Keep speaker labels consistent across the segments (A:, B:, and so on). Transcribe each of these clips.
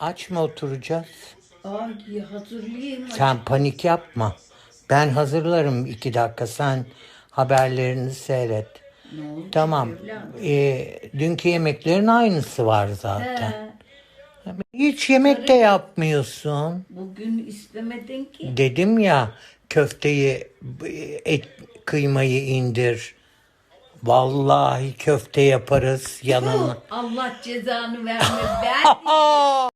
A: Aç mı oturacağız?
B: Ay hazırlayayım.
A: Sen panik yapma. Ben hazırlarım iki dakika. Sen haberlerini seyret.
B: Ne oldu
A: Tamam. Ee, dünkü yemeklerin aynısı var zaten. Hiç yemek de yapmıyorsun.
B: bugün istemedin ki.
A: Dedim ya köfteyi, et, kıymayı indir. Vallahi köfte yaparız yanına.
B: Allah cezanı vermez. Ben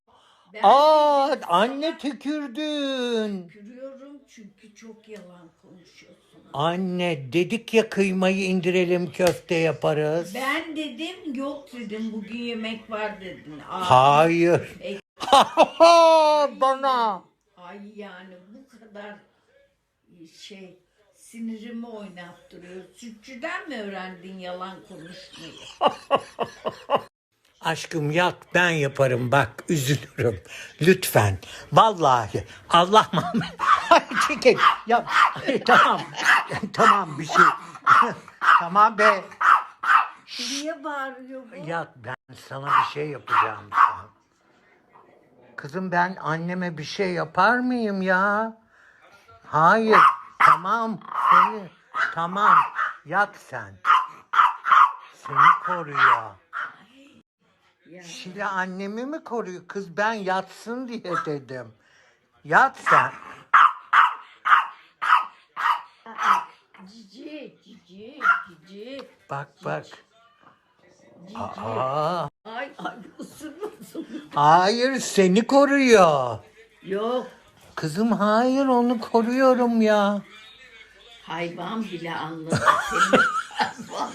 A: Aa, anne tükürdün.
B: Gülüyorum çünkü çok yalan konuşuyorsun.
A: Anne dedik ya kıymayı indirelim köfte yaparız.
B: Ben dedim yok dedim bugün yemek var dedin. Ay,
A: Hayır.
B: E-
A: Bana.
B: ay yani bu kadar şey sinirimi oynattırıyor. Sütçüden mi öğrendin yalan konuşmayı?
A: Aşkım yat ben yaparım bak üzülürüm. Lütfen. Vallahi. Allah Muhammed. Ay çekil. Ya tamam. tamam bir şey. tamam be.
B: Niye bağırıyor bu?
A: Yat ben sana bir şey yapacağım şu an. Kızım ben anneme bir şey yapar mıyım ya? Hayır. Tamam. Seni. Tamam. Yat sen. Seni koruyor.
B: Ya,
A: Şile annemi mi koruyor? Kız ben yatsın diye dedim. Yat sen.
B: cici, cici, cici,
A: Bak bak.
B: cici.
A: Aa,
B: Ay ay ısırmasın.
A: hayır seni koruyor.
B: Yok
A: Kızım hayır onu koruyorum ya.
B: hayvan bile anladı seni. Hayvan.